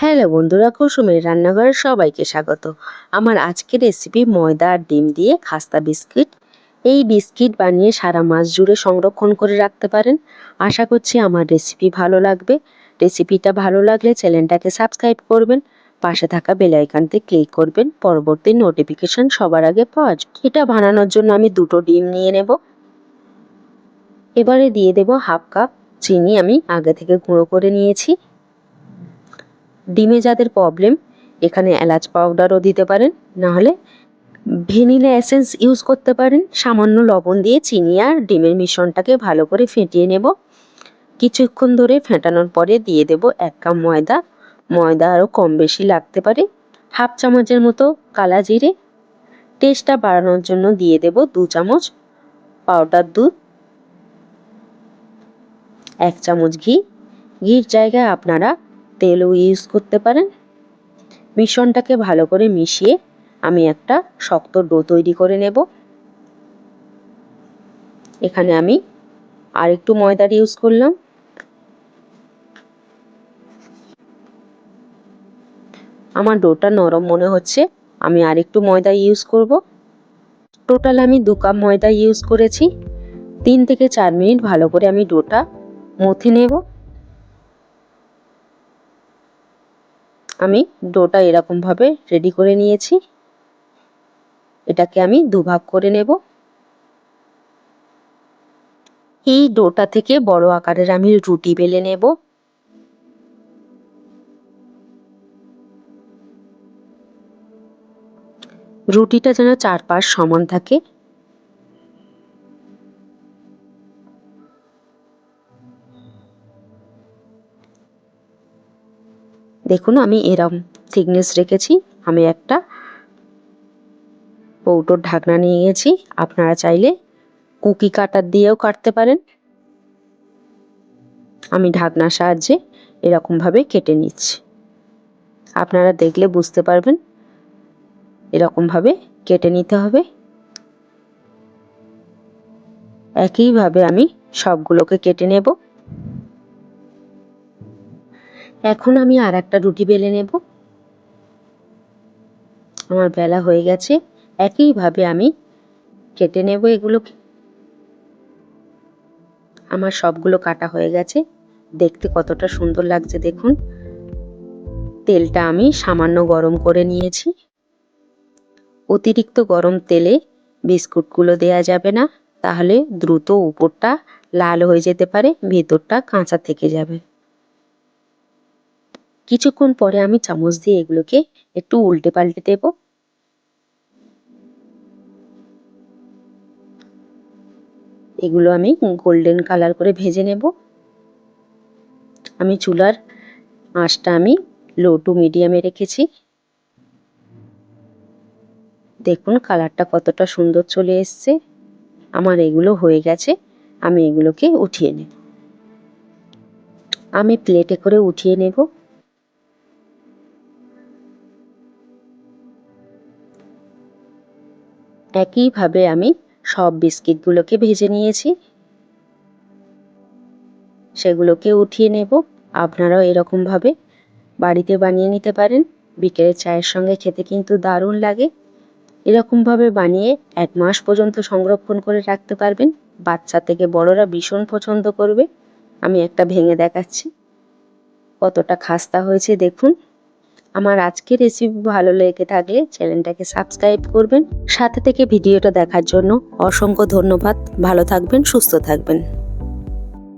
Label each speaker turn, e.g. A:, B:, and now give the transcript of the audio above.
A: Hello বন্ধুরা, কুসুমের রান্নাঘরে সবাইকে স্বাগত। আমার আজকের রেসিপি ময়দা আর ডিম দিয়ে খাস্তা বিস্কিট। এই বিস্কিট বানিয়ে সারা মাস জুড়ে সংরক্ষণ করে রাখতে পারেন। আশা করছি আমার রেসিপি ভালো লাগবে। রেসিপিটা ভালো লাগলে চ্যানেলটাকে সাবস্ক্রাইব করবেন। পাশে থাকা বেল আইকনতে ক্লিক করবেন। পরবর্তী নোটিফিকেশন সবার আগে পাওয়া এটা বানানোর জন্য আমি দুটো ডিম নিয়ে নেব। এবারে দিয়ে দেব হাফ কাপ চিনি আমি আগে থেকে গুঁড়ো করে নিয়েছি। ডিমে যাদের প্রবলেম এখানে এলাচ পাউডারও দিতে পারেন, নাহলে ভ্যানিলা এসেন্স ইউজ করতে পারেন। সামান্য লবণ দিয়ে চিনি আর ডিমের মিশ্রণটাকে ভালো করে ফেটিয়ে নেব। কিছুক্ষণ ধরে ফেটানোর পরে দিয়ে দেব এক কাপ ময়দা। ময়দা আরও কম বেশি লাগতে পারে। হাফ চামচের মতো কালা জিরে। টেস্টটা বাড়ানোর জন্য দিয়ে দেব দু চামচ পাউডার দুধ। এক চামচ ঘি। ঘির জায়গায় আপনারা তেলও ইউজ করতে পারেন। মিশ্রণটাকে ভালো করে মিশিয়ে আমি একটা শক্ত ডো তৈরি করে নেব। এখানে আমি আর একটু ময়দার ইউজ করলাম। আমার ডোটা নরম মনে হচ্ছে, আমি আর একটু ময়দা ইউজ করব। টোটাল আমি দু কাপ ময়দা ইউজ করেছি। তিন থেকে চার মিনিট ভালো করে আমি ডোটা মথে নেব। আমি ডোটা এরকমভাবে রেডি করে নিয়েছি। এটাকে আমি দুভাগ করে নেব। এই ডোটা থেকে বড় আকারের আমি রুটি বেলে নেব। রুটিটা যেন চারপাশ সমান থাকে। দেখুন, আমি এরম থিকনেস রেখেছি। আমি একটা কৌটোর ঢাকনা নিয়ে গেছি। আপনারা চাইলে কুকি কাটার দিয়েও কাটতে পারেন। আমি ঢাকনার সাহায্যে এরকমভাবে কেটে নিচ্ছি। আপনারা দেখলে বুঝতে পারবেন, এরকমভাবে কেটে নিতে হবে। একইভাবে আমি সবগুলোকে কেটে নেব। এখন আমি আর একটা রুটি বেলে নেব। আমার বেলা হয়ে গেছে, একইভাবে আমি কেটে নেব এগুলোকে। আমার সবগুলো কাটা হয়ে গেছে, দেখতে কতটা সুন্দর লাগছে দেখুন। তেলটা আমি সামান্য গরম করে নিয়েছি। অতিরিক্ত গরম তেলে বিস্কুটগুলো দেয়া যাবে না, তাহলে দ্রুত উপরটা লাল হয়ে যেতে পারে, ভেতরটা কাঁচা থেকে যাবে। কিছুক্ষণ পরে আমি চামচ দিয়ে এগুলোকে একটু উল্টে পাল্টে দেব। এগুলো আমি গোল্ডেন কালার করে ভেজে নেব। আমি চুলার আঁচটা আমি লো টু মিডিয়ামে রেখেছি। দেখুন কালারটা কতটা সুন্দর চলে এসছে। আমার এগুলো হয়ে গেছে, আমি এগুলোকে উঠিয়ে নেব। আমি প্লেটে করে উঠিয়ে নেব। একইভাবে আমি সব বিস্কিটগুলোকে ভেজে নিয়েছি। সেগুলোকে উঠিয়ে নেব। আপনারাও এরকমভাবে বাড়িতে বানিয়ে নিতে পারেন। বিকেলের চায়ের সঙ্গে খেতে কিন্তু দারুণ লাগে। এরকমভাবে বানিয়ে এক মাস পর্যন্ত সংরক্ষণ করে রাখতে পারবেন। বাচ্চা থেকে বড়রা ভীষণ পছন্দ করবে। আমি একটা ভেঙে দেখাচ্ছি। কতটা খাস্তা হয়েছে দেখুন। আমার আজকের রেসিপি ভালো লেগে থাকলে চ্যানেলটাকে সাবস্ক্রাইব করবেন। সাথে থেকে ভিডিওটা দেখার জন্য অসংখ্য ধন্যবাদ। ভালো থাকবেন, সুস্থ থাকবেন।